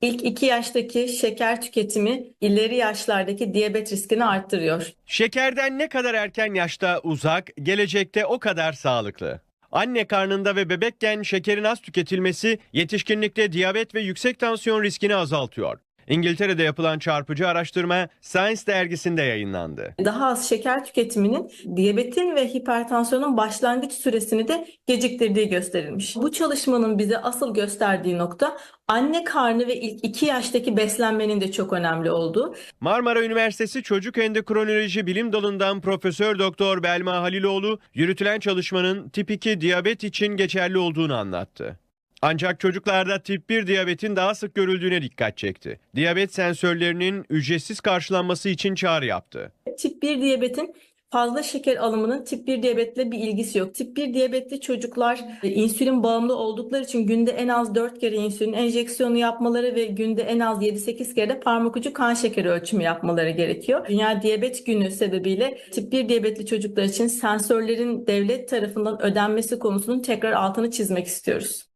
İlk 2 yaştaki şeker tüketimi ileri yaşlardaki diyabet riskini arttırıyor. Şekerden ne kadar erken yaşta uzak, gelecekte o kadar sağlıklı. Anne karnında ve bebekken şekerin az tüketilmesi yetişkinlikte diyabet ve yüksek tansiyon riskini azaltıyor. İngiltere'de yapılan çarpıcı araştırma Science dergisinde yayınlandı. Daha az şeker tüketiminin diyabetin ve hipertansiyonun başlangıç süresini de geciktirdiği gösterilmiş. Bu çalışmanın bize asıl gösterdiği nokta anne karnı ve ilk 2 yaştaki beslenmenin de çok önemli olduğu. Marmara Üniversitesi Çocuk Endokrinoloji Bilim Dalı'ndan Profesör Doktor Belma Haliloğlu yürütülen çalışmanın tip 2 diyabet için geçerli olduğunu anlattı. Ancak çocuklarda tip 1 diyabetin daha sık görüldüğüne dikkat çekti. Diyabet sensörlerinin ücretsiz karşılanması için çağrı yaptı. Tip 1 diyabetin fazla şeker alımının tip 1 diyabetle bir ilgisi yok. Tip 1 diyabetli çocuklar e, insülin bağımlı oldukları için günde en az 4 kere insülin enjeksiyonu yapmaları ve günde en az 7-8 kere de parmak ucu kan şekeri ölçümü yapmaları gerekiyor. Dünya Diyabet Günü sebebiyle tip 1 diyabetli çocuklar için sensörlerin devlet tarafından ödenmesi konusunun tekrar altını çizmek istiyoruz.